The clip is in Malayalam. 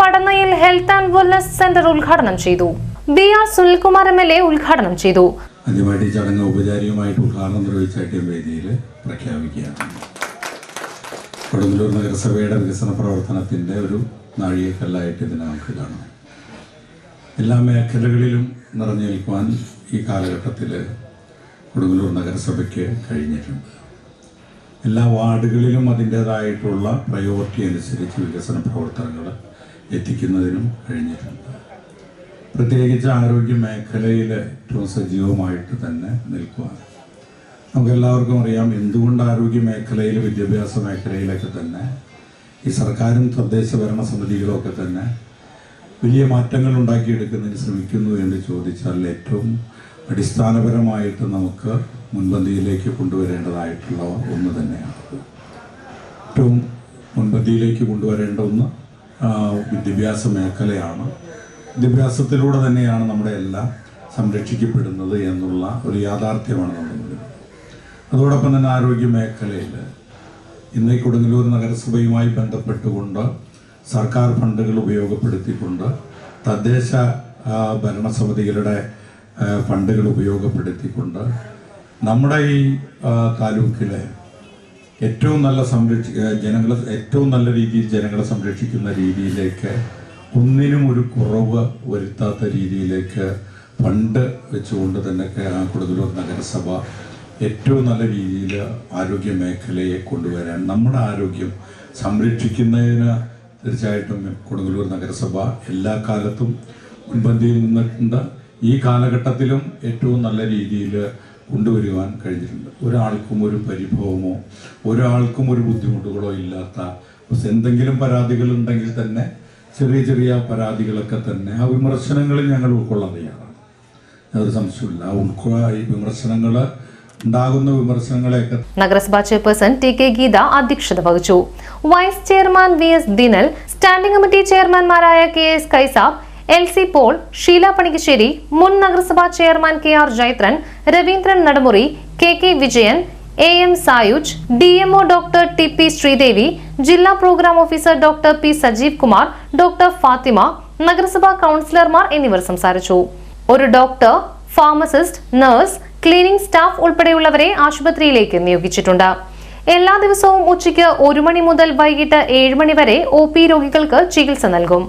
കടന്നയിൽ ഹെൽത്ത് ആൻഡ് വെൽനസ് സെന്റർ ഉദ്ഘാടനം ചെയ്തു. B R Sunilkumar M L A ഉദ്ഘാടനം ചെയ്തു. ചടങ്ങ് ഔപചാരികമായിട്ട് ഉദ്ഘാടനം നിർവഹിച്ച വേദിയിൽ പ്രഖ്യാപിക്കുകയാണ്. കൊടുങ്ങല്ലൂർ നഗരസഭയുടെ വികസന പ്രവർത്തനത്തിന്റെ ഒരു നാഴികക്കല്ലായിട്ട് ഇതിനെ നമുക്ക് കാണാം. എല്ലാ മേഖലകളിലും നിറഞ്ഞു നിൽക്കുവാൻ ഈ കാലഘട്ടത്തിൽ കൊടുങ്ങല്ലൂർ നഗരസഭയ്ക്ക് കഴിഞ്ഞിട്ടുണ്ട്. എല്ലാ വാർഡുകളിലും അതിന്റേതായിട്ടുള്ള പ്രയോറിറ്റി അനുസരിച്ച് വികസന പ്രവർത്തനങ്ങൾ എത്തിക്കുന്നതിനും കഴിഞ്ഞിട്ടുണ്ട്. പ്രത്യേകിച്ച് ആരോഗ്യ മേഖലയിൽ ഏറ്റവും സജീവമായിട്ട് തന്നെ നിൽക്കുകയാണ് നമുക്കെല്ലാവർക്കും അറിയാം എന്തുകൊണ്ട് ആരോഗ്യ മേഖലയിൽ വിദ്യാഭ്യാസ മേഖലയിലൊക്കെ തന്നെ ഈ സർക്കാരും തദ്ദേശ ഭരണ സമിതികളൊക്കെ തന്നെ വലിയ മാറ്റങ്ങൾ ഉണ്ടാക്കിയെടുക്കുന്നതിന് ശ്രമിക്കുന്നു എന്ന് ചോദിച്ചാൽ ഏറ്റവും അടിസ്ഥാനപരമായിട്ട് നമുക്ക് മുൻപന്തിയിലേക്ക് കൊണ്ടുവരേണ്ടതായിട്ടുള്ള ഒന്ന് തന്നെയാണ്. ഏറ്റവും മുൻപന്തിയിലേക്ക് കൊണ്ടുവരേണ്ട ഒന്ന് വിദ്യാഭ്യാസ മേഖലയാണ്. വിദ്യാഭ്യാസത്തിലൂടെ തന്നെയാണ് നമ്മുടെ എല്ലാം സംരക്ഷിക്കപ്പെടുന്നത് എന്നുള്ള ഒരു യാഥാർത്ഥ്യമാണ് നമ്മുടെ അതോടൊപ്പം തന്നെ ആരോഗ്യ മേഖലയിൽ ഇന്ന് കൊടുങ്ങല്ലൂർ നഗരസഭയുമായി ബന്ധപ്പെട്ടുകൊണ്ട് സർക്കാർ ഫണ്ടുകൾ ഉപയോഗപ്പെടുത്തിക്കൊണ്ട് തദ്ദേശ ഭരണസമിതികളുടെ ഫണ്ടുകൾ ഉപയോഗപ്പെടുത്തിക്കൊണ്ട് നമ്മുടെ ഈ താലൂക്കിലെ ഏറ്റവും നല്ല സംരക്ഷി ജനങ്ങളെ ഏറ്റവും നല്ല രീതിയിൽ ജനങ്ങളെ സംരക്ഷിക്കുന്ന രീതിയിലേക്ക് ഒന്നിനും ഒരു കുറവ് വരുത്താത്ത രീതിയിലേക്ക് ഫണ്ട് വെച്ചുകൊണ്ട് തന്നെ കൊടുങ്ങല്ലൂർ നഗരസഭ ഏറ്റവും നല്ല രീതിയിൽ ആരോഗ്യ മേഖലയെ കൊണ്ടുവരാൻ നമ്മുടെ ആരോഗ്യം സംരക്ഷിക്കുന്നതിന് തീർച്ചയായിട്ടും കൊടുങ്ങല്ലൂർ നഗരസഭ എല്ലാ കാലത്തും മുൻപന്തിയിൽ നിന്നിട്ടുണ്ട്. ഈ കാലഘട്ടത്തിലും ഏറ്റവും നല്ല രീതിയിൽ കൊണ്ടുവരുവാൻ കഴിഞ്ഞിട്ടുണ്ട്. ഒരാൾക്കും ഒരു പരിഭവമോ ഒരാൾക്കും ഒരു ബുദ്ധിമുട്ടുകളോ ഇല്ലാത്ത എന്തെങ്കിലും പരാതികൾ ഉണ്ടെങ്കിൽ തന്നെ ചെറിയ ചെറിയ പരാതികളൊക്കെ തന്നെ ആ വിമർശനങ്ങളിൽ ഞങ്ങൾ ഉൾക്കൊള്ളാൻ തയ്യാറാണ് അതൊരു സംശയമില്ല ആ ഉൾക്കൊള്ള ഈ വിമർശനങ്ങൾ ഉണ്ടാകുന്ന വിമർശനങ്ങളെയൊക്കെ നഗരസഭാ ചെയർപേഴ്സൺ ടി കെ ഗീത അധ്യക്ഷത വഹിച്ചു. Vice chairman V S Dinal standing committee ചെയർമാൻമാരായ K S Kaisab L C Paul Sheela Panikkassery മുൻ നഗരസഭാ chairman K R Jaithran Raveendran Nadamuri K K Vijayan A M Sayuj D MO doctor T P Sreedevi ജില്ലാ programme officer doctor P Sajeev Kumar doctor Fathima നഗരസഭാ കൗൺസിലർമാർ എന്നിവർ സംസാരിച്ചു. ഒരു doctor pharmacist nurse cleaning staff ഉൾപ്പെടെയുള്ളവരെ ആശുപത്രിയിലേക്ക് നിയോഗിച്ചിട്ടുണ്ട്. എല്ലാ ദിവസവും ഉച്ചയ്ക്ക് ഒരു മണി മുതൽ വൈകിട്ട് ഏഴ് മണി വരെ ഒ പി രോഗികൾക്ക് ചികിത്സ നൽകും.